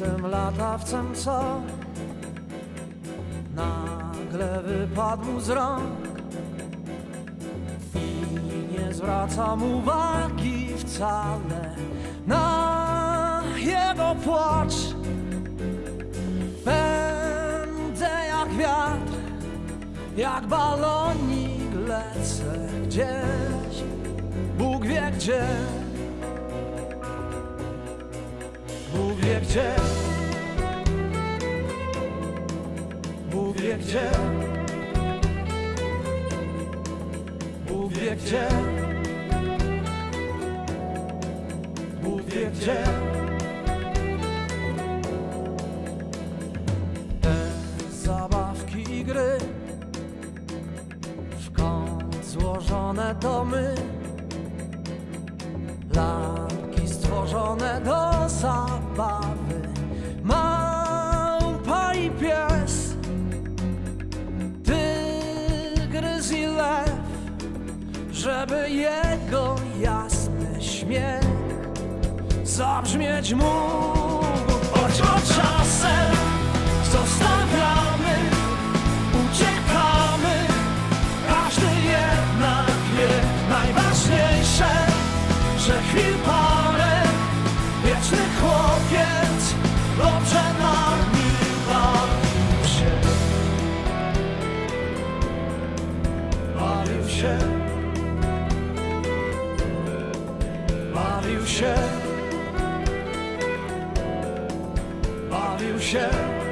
Jestem latawcem, co nagle wypadł z rąk i nie zwracam uwagi wcale na jego płacz. Pędzę jak wiatr, jak balonik lecę gdzieś, Bóg wie gdzie. Bóg wie gdzie? Bóg wie gdzie? Bóg wie gdzie? Bóg wie gdzie? Te zabawki i gry W kąt złożone to my Żeby jego jasny śmiech Zabrzmieć mógł. Choć czasem zostawiamy Mariusze Mariusze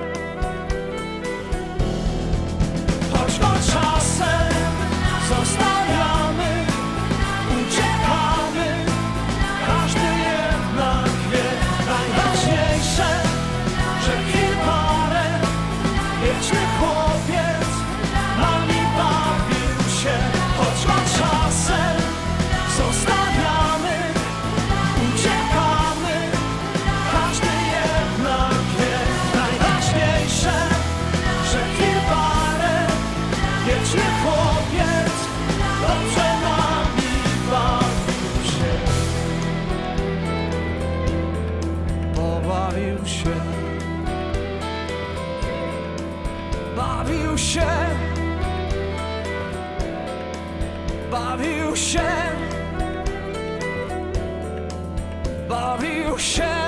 się Bawił się Bawił się Bawił się